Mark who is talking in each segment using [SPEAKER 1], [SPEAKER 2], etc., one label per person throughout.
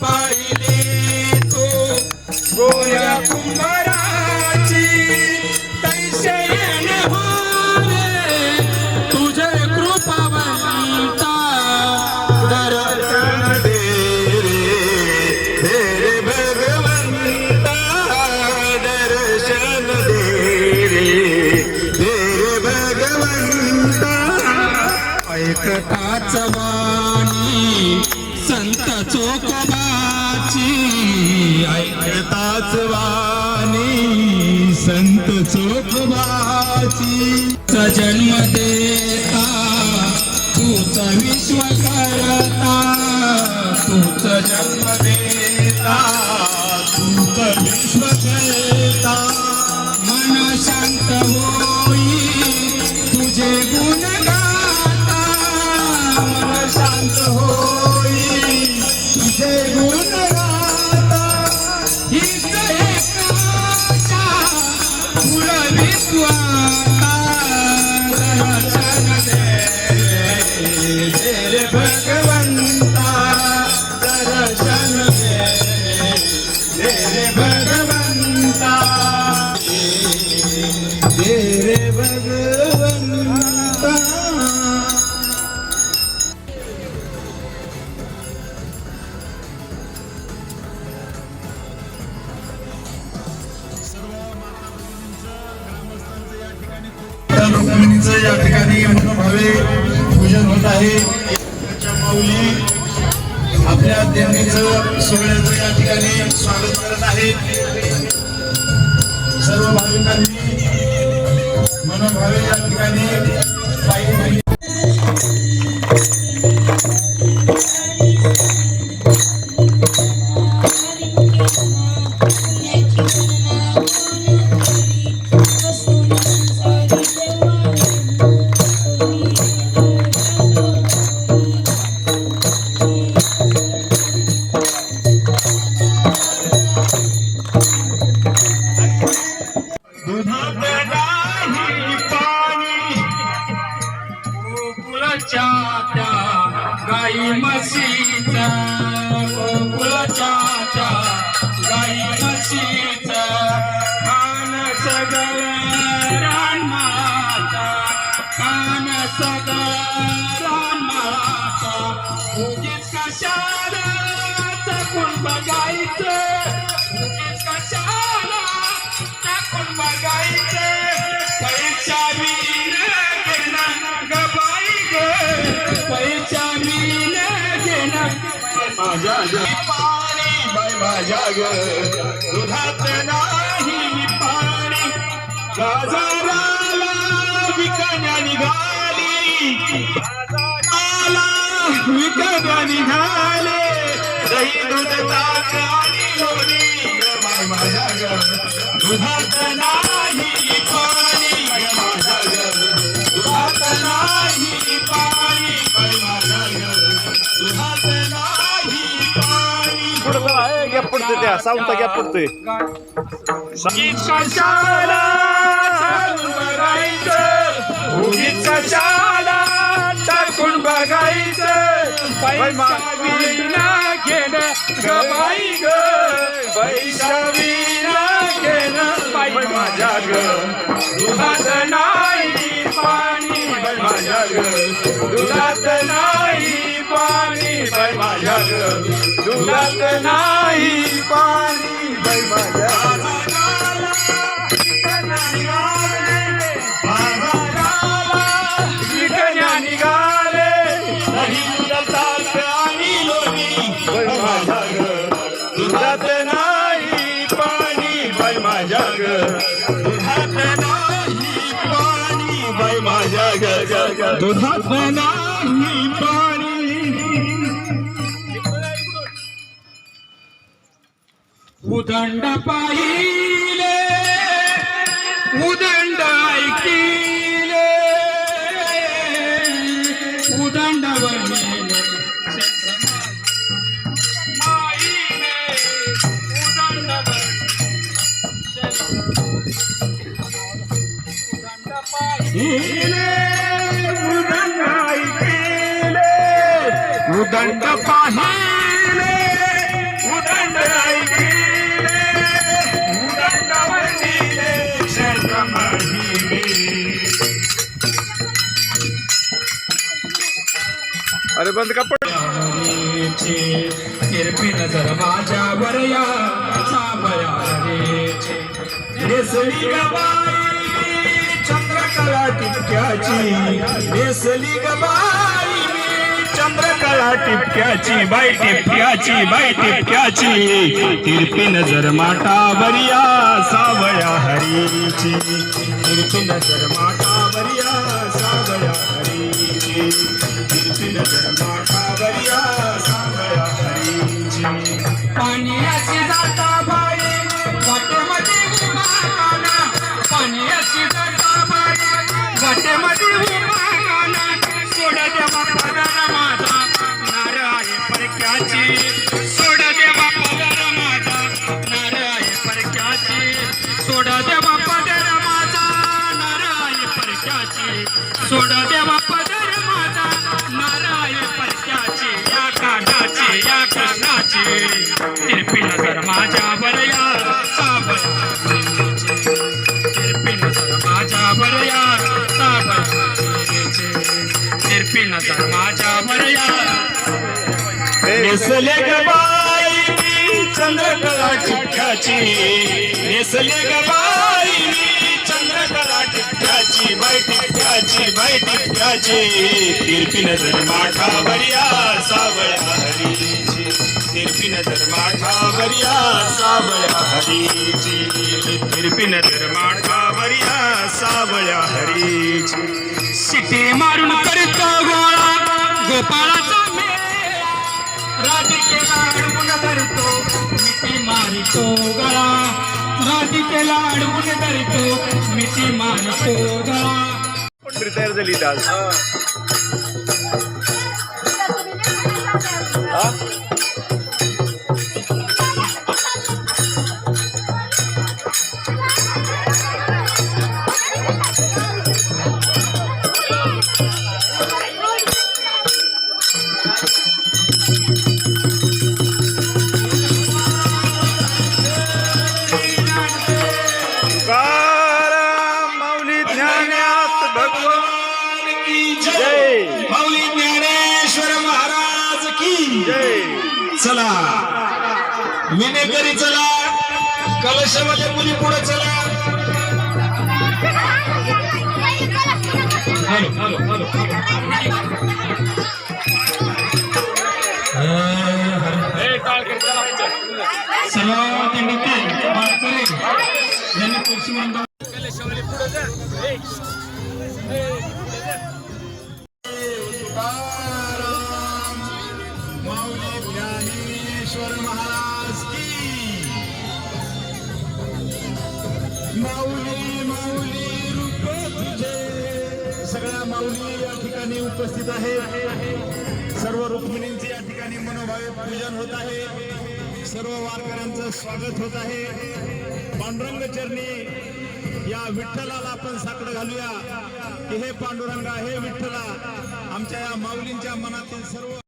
[SPEAKER 1] पाहिले तो. तू गोया कुंभाराची जन्म देता तूच विश्व करता तूच जन्म देता तूच विश्व करता. मन शांत होई कशाला चकून बघायचं? कशाला बघायचं? पैसा घेणं ग. पैसा घेणं माझ्या ग पाणी बाई माझ्या ग दुधात नाही पाणी. बाजाराला विकण्या निघाली विकण्या निघाले दही दूध ताक आणि लोणी. ग बाई माझ्या ग दुधात नाही पाणी. ग माझ्या ग दुधात नाही पाणी. बाई माझ्या ग दुधात नाही पाणी.
[SPEAKER 2] पुढं आहे गॅप पडतोय त्या साऊंडचा गॅप पडतोय
[SPEAKER 1] उगीच कशाला टाकून बघायचं? उगीच कशाला टाकून बघायचं? पैसा विना घेणं ग ग पैसा विना घेणं बाई माझ्या ग दुधात नाही पाणी बाई माझ्या ग दुधात नाही पाणी बाई माझ्या ग दुधात नाही पाणी बाई माझ्या दुधात नाही पाणी नाही पाणी उदंड पाहिले उदंड ऐकी उदंड पाहिले उदंड ऐकिले उदंड वंदिले
[SPEAKER 2] क्षेत्रमहिमे अरे बंद
[SPEAKER 1] कपड किरपी नजर माझ्यावर या सावया रेचे रेसळी गबाई चंद्रकला टिपक्याची. नेसली गबाई चंद्रकला टिपक्याची बाई टिपक्याची बाई टिपक्याची. तिरपी नजर माटा बरिया सावया हरीची. तिरपी नजर माटा बरिया सावया हरीची. तिरपी नजर माटा बरिया सावया हरीची. पाण्याची नेसले गबाई चंद्रकला टिपक्याची नेसले गबाई चंद्रकला टिपक्याची बाई टिपक्याची बाई टिपक्याची तिरपी नज़र माठावरिया सावळ्या हरीची तिरपी नजर माठावरिया सावळ्या हरीची. तिरपी नजर माठावरिया सावळ्या हरीची. सिटी मारून करतो गोळा गोपाळाचा राधिकेला अडवून धरतो मिठी मारितो गळा. राधिकेला अडवून धरतो मिठी मारितो गळा.
[SPEAKER 2] पंढरी तयार झाली इथं आज? हा? माऊली
[SPEAKER 3] ज्ञानेश्वर महाराज की। चला। विनेकरी चला। कलशामध्ये मुली पुढे चला। हॅलो। हॅलो। हॅलो
[SPEAKER 1] मोठे वारकरी यांनी
[SPEAKER 3] माऊली माऊली रूप तुझे. सगळ्या माऊली या ठिकाणी उपस्थित आहे. सर्व रुक्मिणींचे या ठिकाणी मनोभावे पूजन होत आहे. सर्व वारकऱ्यांचं स्वागत होत आहे. पांडुरंग चरणी या विठ्ठलाला आपण साकडं घालूया. की हे पांडुरंगा हे विठ्ठला. आमच्या या माऊलींच्या मनातील सर्व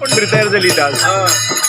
[SPEAKER 1] पण रिटायर झाली आज?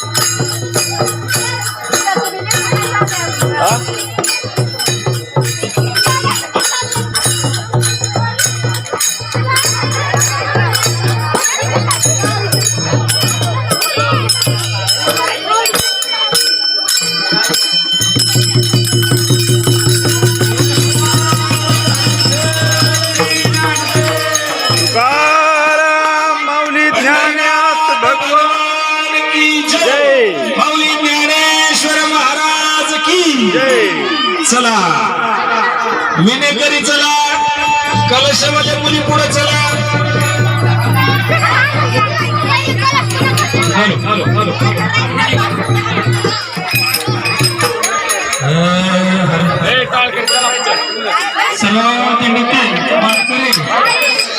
[SPEAKER 4] सर्व निमित्ते वारकरी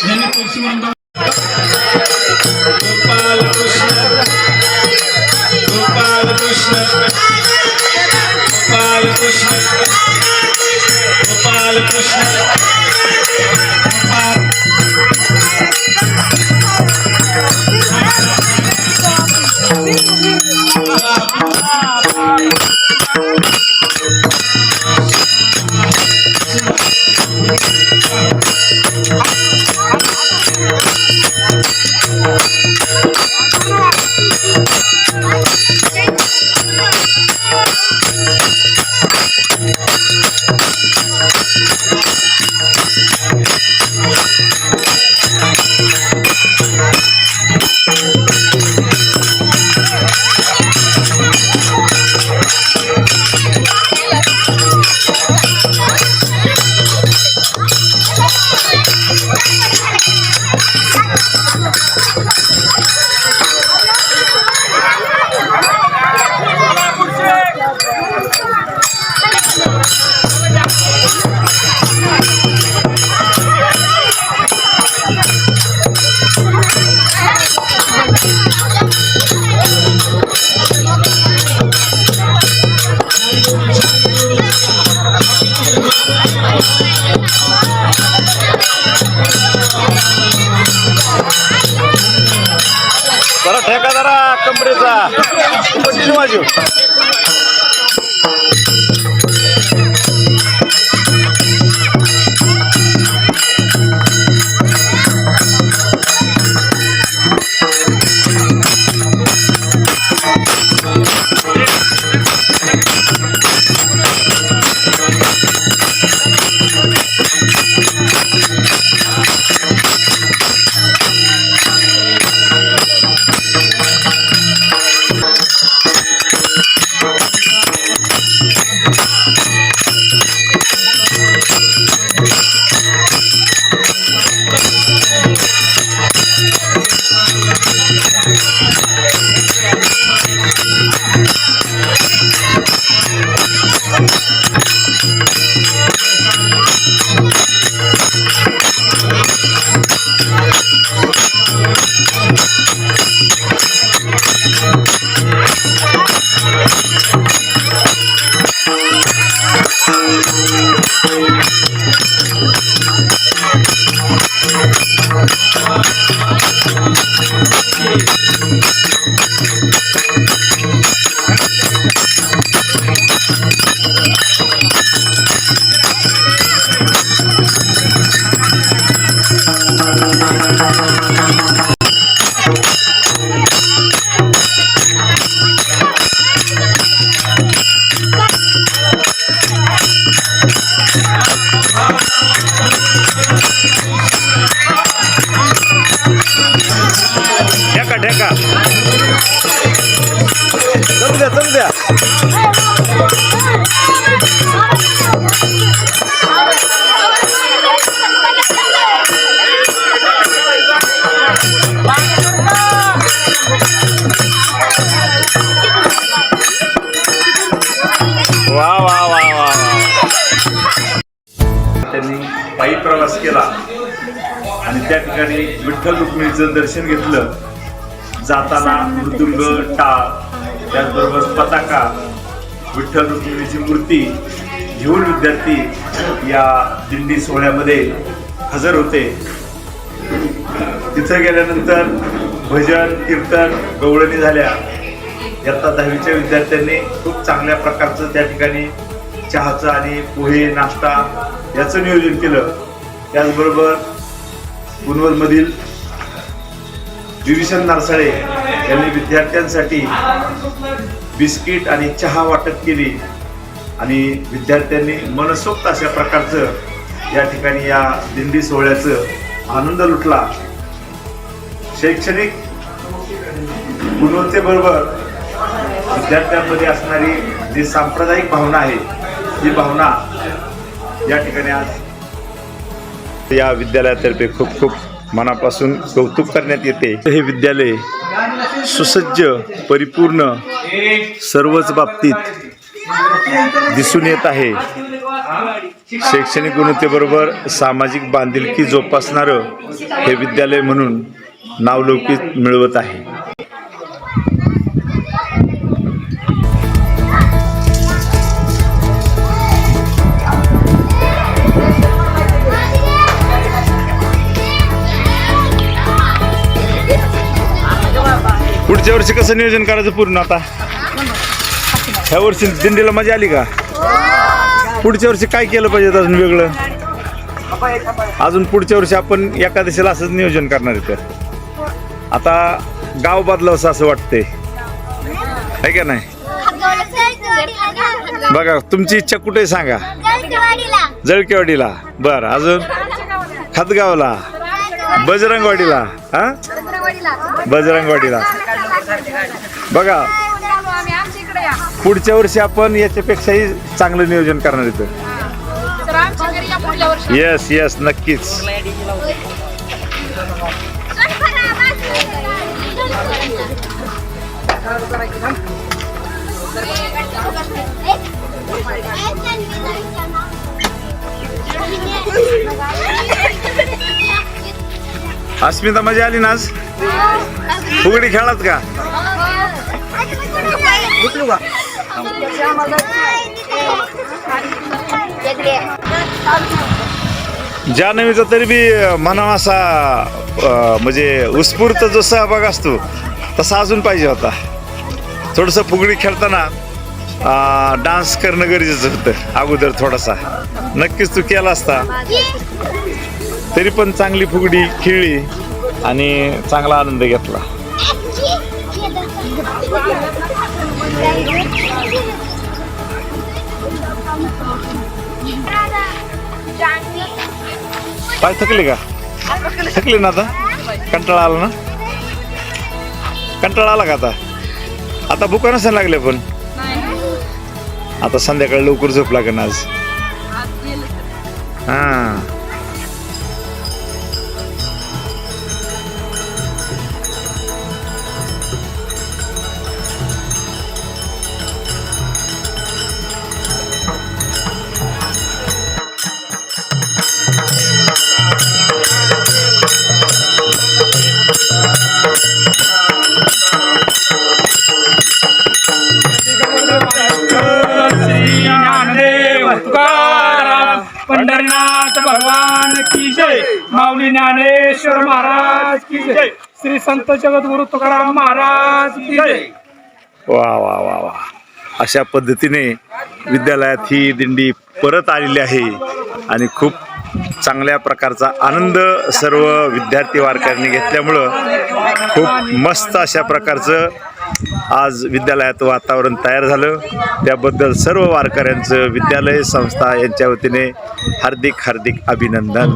[SPEAKER 4] यांनी तुळशीवंत गोपाल कृष्ण गोपाल कृष्ण गोपाल कृष्ण गोपाल कृष्ण
[SPEAKER 1] Thank you. ढेका ठेका द्या चल द्या. वा वा वा वा वा.
[SPEAKER 3] त्यांनी पायी प्रवास केला. आणि त्या ठिकाणी विठ्ठल रुक्मिणीचं दर्शन घेतलं. जाताना मृदुंग टाळ त्याचबरोबर पताका विठ्ठल रुक्मिणीची मूर्ती घेऊन विद्यार्थी या दिंडी सोहळ्यामध्ये हजर होते. तिथं गेल्यानंतर भजन कीर्तन गवळणी झाल्या. इयत्ता दहावीच्या विद्यार्थ्यांनी खूप चांगल्या प्रकारचं त्या ठिकाणी चहाचं आणि पोहे नाश्ता याचं नियोजन केलं. त्याचबरोबर कुनवलमधील विभीषण नारसाळे यांनी विद्यार्थ्यांसाठी बिस्किट आणि चहा वाटप केली. आणि विद्यार्थ्यांनी मनसोक्त अशा प्रकारचं या ठिकाणी या दिंडी सोहळ्याचं आनंद लुटला. शैक्षणिक गुणवत्तेबरोबर विद्यार्थ्यांमध्ये असणारी जी सांप्रदायिक भावना आहे ही भावना या ठिकाणी आज या विद्यालयातर्फे खूप खूप मनापासून कौतुक करण्यात येते. हे विद्यालय सुसज्ज परिपूर्ण सर्वच बाबतीत दिसून येत आहे. शैक्षणिक गुणवत्तेबरोबर सामाजिक बांधिलकी जोपासणारं हे विद्यालय म्हणून नावलौकिक मिळवत आहे. पुढच्या वर्षी कसं नियोजन करायचं पूर्ण आता? ह्या वर्षी दिंडीला मजा आली का? पुढच्या वर्षी काय केलं पाहिजे अजून वेगळं? अजून पुढच्या वर्षी आपण एकादशीला असंच नियोजन करणार आहे तर आता गाव बदलावं असं वाटतंय. आहे का नाही? बघा तुमची इच्छा कुठे सांगा? जळकेवाडीला. बरं अजून? खतगावला बजरंगवाडीला हा? बजरंगवाडीला. बघा. पुढच्या वर्षी आपण याच्यापेक्षाही चांगलं नियोजन करणार इथं. येस येस नक्कीच. अस्मिता मजा आली ना आज? फुगडी खेळात का? जानवीचा तरी बी म्हणावा असा म्हणजे उत्स्फूर्त जो सहभाग असतो तसा अजून पाहिजे होता. थोडंसं फुगडी खेळताना डान्स करणं गरजेचं होतं अगोदर थोडासा. नक्कीच तू केला असता. तरी पण चांगली फुगडी खेळली आणि चांगला आनंद घेतला. पाय थकले का? थकले ना आता? कंटाळा आला ना? कंटाळा आला का आता? आता भुका नसेल लागले पण. आता संध्याकाळी लवकर झोप लागेल आज. हा.
[SPEAKER 1] जय. माऊली ज्ञानेश्वर महाराज की जय. श्री संत जगद्गुरु तुकाराम महाराज की जय.
[SPEAKER 3] वा वा वा वा. अशा पद्धतीने विद्यालयात ही दिंडी परत आलेली आहे आणि खूप चांगल्या प्रकारचा आनंद सर्व विद्यार्थी वारकऱ्यांनी घेतल्यामुळं खूप मस्त अशा प्रकारचं आज विद्यालयात वातावरण तयार झालं. त्याबद्दल सर्व वारकऱ्यांचं विद्यालय संस्था यांच्या वतीने हार्दिक हार्दिक अभिनंदन.